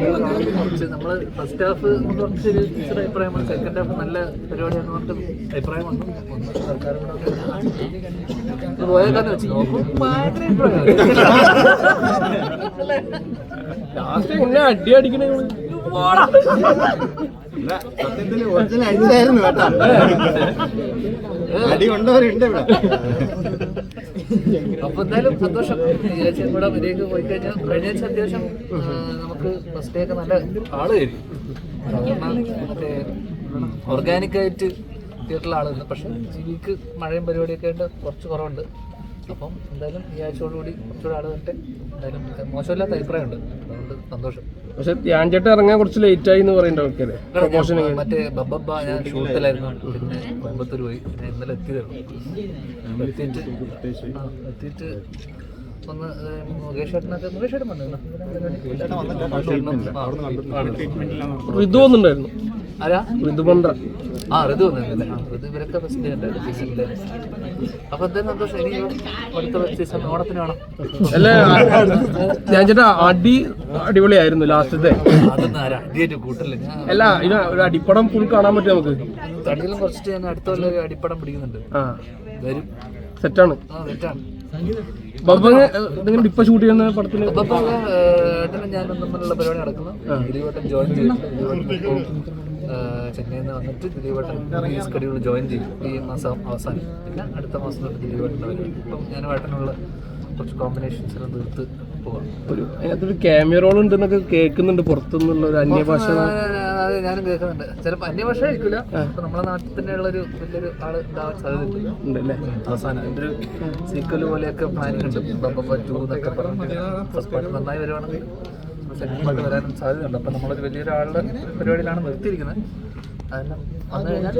കുറച്ച് നമ്മൾ first half കുറച്ചൊരു ഇച്ചിരി അഭിപ്രായം വന്നു സെക്കൻഡ് ഹാഫ് നല്ല പരിപാടിയാണെന്ന് പറഞ്ഞിട്ട് അഭിപ്രായം വന്നു. ഒന്ന് സർക്കാരും കൂടെ പോയേക്കാന്ന് വെച്ച് ഭയങ്കര അഭിപ്രായം. ലാസ്റ്റ് അടി അടിക്കണേ സത്യത്തിൽ ഒറിജിനൽ അടിച്ചായിരുന്നു കേട്ടോ. അടി കൊണ്ടവരുണ്ട് ഇവിടെ. അപ്പൊ എന്തായാലും സന്തോഷം. ആഴ്ച കൂടെ മര്യാദയ്ക്ക് പോയി കഴിഞ്ഞാൽ കഴിഞ്ഞ ആഴ്ച അത്യാവശ്യം നമുക്ക് ഫസ്റ്റ് ഡേ ഒക്കെ നല്ല ആൾ കയറി മറ്റേ ഓർഗാനിക് ആയിട്ട് തിയേറ്ററിൽ ആളുണ്ട് പക്ഷെ ജീവിക്ക് മഴയും പരിപാടിയൊക്കെ ആയിട്ട് കുറച്ച് കുറവുണ്ട്. അപ്പം എന്തായാലും ഈ ആഴ്ചയോടുകൂടി കുറച്ചുകൂടെ ആൾ വരട്ടെ എന്തായാലും മോശമില്ലാത്ത അഭിപ്രായമുണ്ട്. അതുകൊണ്ട് സന്തോഷം. പക്ഷെ ധ്യാൻ ചേട്ടൻ ഇറങ്ങാൻ കുറച്ച് ലേറ്റ് ആയി എന്ന് ഞാൻ മറ്റേ ബബ്ബ ഞാൻ ഷൂട്ടിലായിരുന്നു. പിന്നെ കോയമ്പത്തൂർ പോയി. ഞാൻ ഇന്നലെ എത്തിയതായിരുന്നു എത്തിയിട്ട് എത്തിയിട്ട് ഒന്ന് മുകേഷ് ചേട്ടനൊക്കെ മുകേഷ് ചേട്ടൻ? ആ, ഋതു വന്നിട്ടുണ്ടായിരുന്നു. ആരാ? ഋതു പണ്ട ആ ഋതു വന്നിട്ടുണ്ട്. ഋതു ഇവരൊക്കെ ഫസ്റ്റ് ഡേ ഉണ്ടായിരുന്നു അപ്പൊ എന്തായാലും സന്തോഷം. ഇനി അടുത്ത സീസൺ ഓണത്തിന് വേണം. അല്ല ഞാൻ ചേട്ടാ അടി അടിപൊളിയായിരുന്നു ലാസ്റ്റത്തെ. അതൊന്നും ആരാ? അടിയായിട്ട് കൂട്ടല്ലേ? ഞാൻ അല്ല ഇത് ഒരു അടിപ്പടം ഫുൾ കാണാൻ പറ്റും നമുക്ക്? തടിയിലും കുറച്ചിട്ട് ഞാൻ അടുത്ത കൊല്ലം ഒരു അടിപ്പടം പിടിക്കുന്നുണ്ട്. ആ. വരും. സെറ്റാണ്. ആ നിങ്ങൾ ഇപ്പൊ ഷൂട്ട് ചെയ്യുന്ന ഏട്ടനും ഞാനും തമ്മിലുള്ള പരിപാടി നടക്കുന്നു. ജോയിൻ ചെന്നൈയിൽ നിന്ന് വന്നിട്ട് ദിലീപേട്ടൻ ഈ സ്കഡ്യൂൾ ജോയിൻ ചെയ്യും ഈ മാസം അവസാനം. പിന്നെ അടുത്ത മാസം തൊട്ട് ദിലീപേട്ടന്റെ പരിപാടി. അപ്പം ഞാൻ വേട്ടനുള്ള കുറച്ച് കോമ്പിനേഷൻസ് എല്ലാം തീർത്ത് പോവാം. ഒരു അതിനകത്തൊരു ക്യാമിയ റോൾ ഉണ്ടെന്നൊക്കെ കേൾക്കുന്നുണ്ട്. പുറത്തുനിന്നുള്ള ഒരു അന്യഭാഷ അത് ഞാനും കേൾക്കുന്നുണ്ട്. ചിലപ്പോൾ അന്യഭാഷ ആയിരിക്കില്ല നമ്മുടെ നമ്മളെ നാട്ടിൽ തന്നെ ഒരു വലിയൊരു ആൾ ഉണ്ടാവാൻ സാധ്യതയുണ്ടല്ലേ അവസാനം എന്റെ ഒരു സീക്വൽ പോലെയൊക്കെ പ്ലാനിങ് ഉണ്ട് ടു എന്നൊക്കെ പറഞ്ഞിട്ട്. ഫസ്റ്റ് പാർട്ട് നന്നായി വരുവാണെങ്കിൽ സെക്കൻഡ് പാർട്ട് വരാനും സാധ്യതയുണ്ട്. അപ്പം നമ്മളൊരു വലിയൊരാളുടെ പരിപാടിയിലാണ് നിർത്തിയിരിക്കുന്നത്. അതെല്ലാം വന്നു കഴിഞ്ഞാൽ